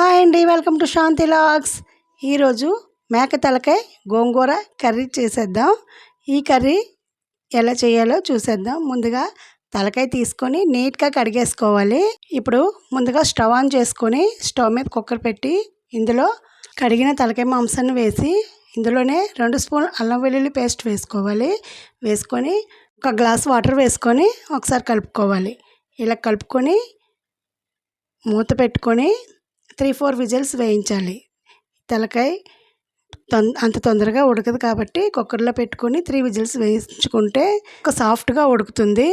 Hi అండి welcome to Shanti logs. ఈరోజు మేక తలకాయ గోంగూర కర్రీ చేసేద్దాం. ఈ కర్రీ ఎలా చేయాలో చూసేద్దాం. ముందుగా తలకాయ తీసుకొని నీట్గా కడిగేసుకోవాలి. ఇప్పుడు ముందుగా స్టవ్ ఆన్ చేసుకొని స్టవ్ మీద కుక్కర్ పెట్టి ఇందులో కడిగిన తలకాయ మాంసాన్ని వేసి ఇందులోనే రెండు స్పూన్ అల్లం వెల్లుల్లి పేస్ట్ వేసుకోవాలి. వేసుకొని ఒక గ్లాస్ వాటర్ వేసుకొని ఒకసారి కలుపుకోవాలి. ఇలా కలుపుకొని మూత పెట్టుకొని త్రీ ఫోర్ విజిల్స్ వేయించాలి. తలకాయ తొం అంత తొందరగా ఉడకదు కాబట్టి కుక్కర్లో పెట్టుకొని త్రీ విజిల్స్ వేయించుకుంటే ఒక సాఫ్ట్గా ఉడుకుతుంది.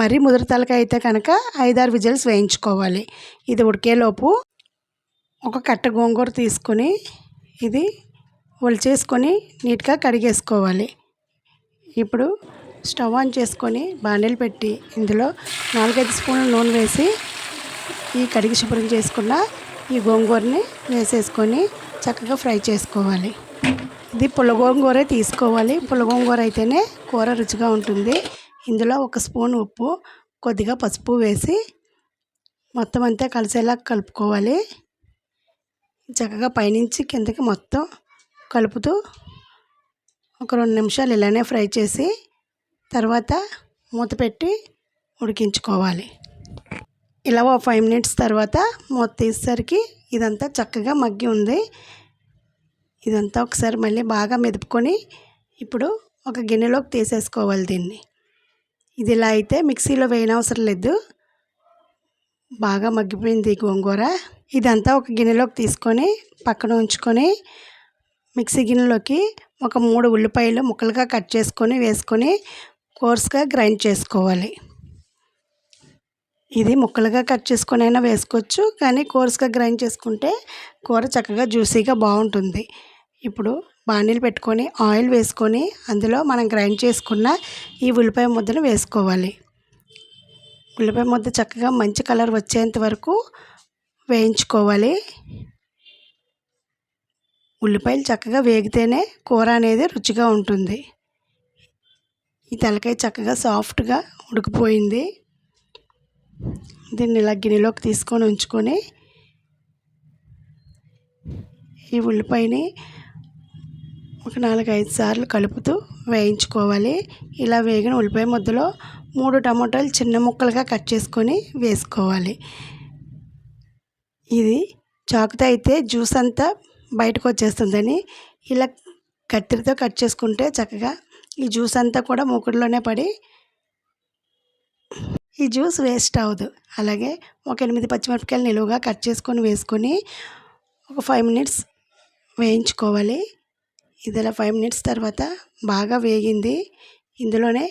మరీ ముదురు తలకాయ అయితే కనుక ఐదారు విజిల్స్ వేయించుకోవాలి. ఇది ఉడికేలోపు ఒక కట్ట గోంగూర తీసుకొని ఇది ఒలిచేసుకొని నీట్గా కడిగేసుకోవాలి. ఇప్పుడు స్టవ్ ఆన్ చేసుకొని బాండీలు పెట్టి ఇందులో నాలుగైదు స్పూన్ల నూనె వేసి ఈ కడిగి శుభ్రం చేసుకున్న ఈ గోంగూరని వేసేసుకొని చక్కగా ఫ్రై చేసుకోవాలి. ఇది పుల్లగోంగూర తీసుకోవాలి. పుల్లగోంగూర అయితేనే కూర రుచిగా ఉంటుంది. ఇందులో ఒక స్పూన్ ఉప్పు కొద్దిగా పసుపు వేసి మొత్తం అంతా కలిసేలా కలుపుకోవాలి. చక్కగా పైనుంచి కిందకి మొత్తం కలుపుతూ ఒక రెండు నిమిషాలు ఇలానే ఫ్రై చేసి తర్వాత మూత పెట్టి ఉడికించుకోవాలి. ఇలా ఓ ఫైవ్ మినిట్స్ తర్వాత మూత తీసేసరికి ఇదంతా చక్కగా మగ్గి ఉంది. ఇదంతా ఒకసారి మళ్ళీ బాగా మెదుపుకొని ఇప్పుడు ఒక గిన్నెలోకి తీసేసుకోవాలి దీన్ని. ఇది ఇలా అయితే మిక్సీలో వేయనవసరం లేదు. బాగా మగ్గిపోయింది గోంగూర. ఇదంతా ఒక గిన్నెలోకి తీసుకొని పక్కన ఉంచుకొని మిక్సీ గిన్నెలోకి ఒక మూడు ఉల్లిపాయలు ముక్కలుగా కట్ చేసుకొని వేసుకొని కోర్స్గా గ్రైండ్ చేసుకోవాలి. ఇది ముక్కలుగా కట్ చేసుకునైనా వేసుకోవచ్చు కానీ కోర్స్గా గ్రైండ్ చేసుకుంటే కూర చక్కగా జ్యూసీగా బాగుంటుంది. ఇప్పుడు బాణీలు పెట్టుకొని ఆయిల్ వేసుకొని అందులో మనం గ్రైండ్ చేసుకున్న ఈ ఉల్లిపాయ ముద్దను వేసుకోవాలి. ఉల్లిపాయ ముద్ద చక్కగా మంచి కలర్ వచ్చేంత వరకు వేయించుకోవాలి. ఉల్లిపాయలు చక్కగా వేగితేనే కూర అనేది రుచిగా ఉంటుంది. ఈ తలకాయ చక్కగా సాఫ్ట్గా ఉడికిపోయింది. దీన్ని ఇలా గిన్నెలోకి తీసుకొని ఉంచుకొని ఈ ఉల్లిపాయని ఒక నాలుగు ఐదు సార్లు కలుపుతూ వేయించుకోవాలి. ఇలా వేగిన ఉల్లిపాయ ముద్దలో మూడు టమాటాలు చిన్న ముక్కలుగా కట్ చేసుకొని వేసుకోవాలి. ఇది చాకుతో అయితే జ్యూస్ అంతా బయటకు వచ్చేస్తుందని ఇలా కత్తిరితో కట్ చేసుకుంటే చక్కగా ఈ జ్యూస్ అంతా కూడా మూకుడులోనే పడి ఈ జ్యూస్ వేస్ట్ అవ్వదు. అలాగే ఒక ఎనిమిది పచ్చిమిరపకాయలు నిలువుగా కట్ చేసుకొని వేసుకొని ఒక ఫైవ్ మినిట్స్ వేయించుకోవాలి. ఇది ఇలా ఫైవ్ మినిట్స్ తర్వాత బాగా వేగింది. ఇందులోనే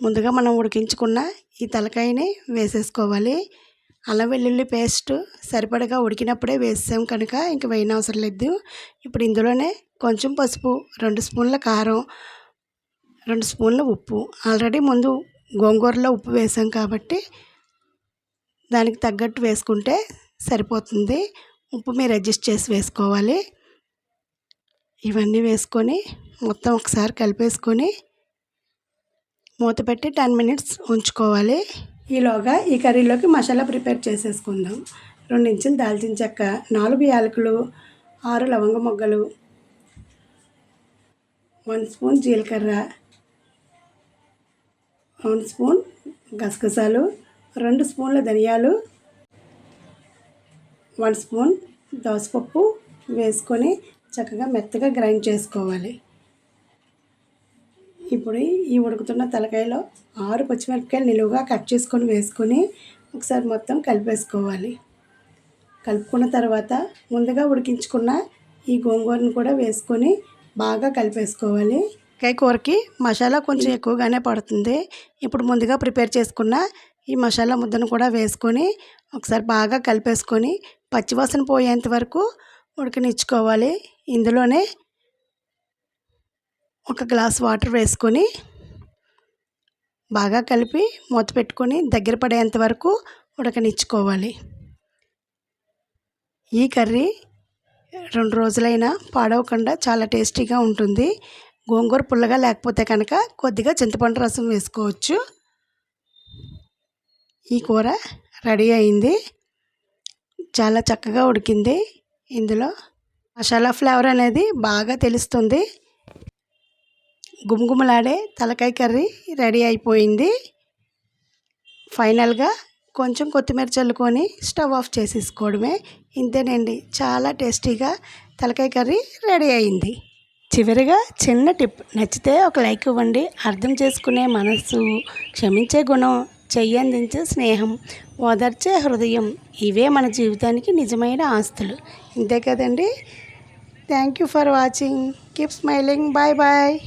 ముందుగా మనం ఉడికించుకున్న ఈ తలకాయని వేసేసుకోవాలి. అల్లం వెల్లుల్లి పేస్ట్ సరిపడగా ఉడికినప్పుడే వేసాం కనుక ఇంక వేయనవసరం అవసరం లేదు. ఇప్పుడు ఇందులోనే కొంచెం పసుపు రెండు స్పూన్ల కారం రెండు స్పూన్ల ఉప్పు. ఆల్రెడీ ముందు గోంగూరలో ఉప్పు వేసాం కాబట్టి దానికి తగ్గట్టు వేసుకుంటే సరిపోతుంది. ఉప్పు మీరు అడ్జస్ట్ చేసి వేసుకోవాలి. ఇవన్నీ వేసుకొని మొత్తం ఒకసారి కలిపేసుకొని మూత పెట్టి టెన్ మినిట్స్ ఉంచుకోవాలి. ఈలోగా ఈ కర్రీలోకి మసాలా ప్రిపేర్ చేసేసుకుందాం. రెండు ఇంచులు దాల్చిన చెక్క నాలుగు యాలకులు ఆరు లవంగ మొగ్గలు వన్ స్పూన్ జీలకర్ర వన్ స్పూన్ గసగసాలు రెండు స్పూన్ల ధనియాలు వన్ స్పూన్ దోసపప్పు వేసుకొని చక్కగా మెత్తగా గ్రైండ్ చేసుకోవాలి. ఇప్పుడు ఈ ఉడుకుతున్న తలకాయలో ఆరు పచ్చిమిరపకాయలు నిలువుగా కట్ చేసుకొని వేసుకొని ఒకసారి మొత్తం కలిపేసుకోవాలి. కలుపుకున్న తర్వాత ముందుగా ఉడికించుకున్న ఈ గోంగూరను కూడా వేసుకొని బాగా కలిపేసుకోవాలి. వంకాయ కూరకి మసాలా కొంచెం ఎక్కువగానే పడుతుంది. ఇప్పుడు ముందుగా ప్రిపేర్ చేసుకున్న ఈ మసాలా ముద్దను కూడా వేసుకొని ఒకసారి బాగా కలిపేసుకొని పచ్చివాసన పోయేంత వరకు ఉడకనిచ్చుకోవాలి. ఇందులోనే ఒక గ్లాస్ వాటర్ వేసుకొని బాగా కలిపి మూత పెట్టుకొని దగ్గర పడేంత వరకు ఉడకనిచ్చుకోవాలి. ఈ కర్రీ రెండు రోజులైనా పాడవకుండా చాలా టేస్టీగా ఉంటుంది. గోంగూర పుల్లగా లేకపోతే కనుక కొద్దిగా చింతపండు రసం వేసుకోవచ్చు. ఈ కూర రెడీ అయింది. చాలా చక్కగా ఉడికింది. ఇందులో మసాలా ఫ్లేవర్ అనేది బాగా తెలుస్తుంది. గుమగుమలాడే తలకాయ కర్రీ రెడీ అయిపోయింది. ఫైనల్గా కొంచెం కొత్తిమీర చల్లుకొని స్టవ్ ఆఫ్ చేసేసుకోవడమే. ఇంతేనండి. చాలా టేస్టీగా తలకాయ కర్రీ రెడీ అయింది. చివరిగా చిన్న టిప్. నచ్చితే ఒక లైక్ ఇవ్వండి. అర్థం చేసుకునే మనస్సు క్షమించే గుణం చెయ్యందించే స్నేహం ఓదార్చే హృదయం ఇవే మన జీవితానికి నిజమైన ఆస్తులు. ఇంతే కదండి. Thank you for watching keep smiling bye bye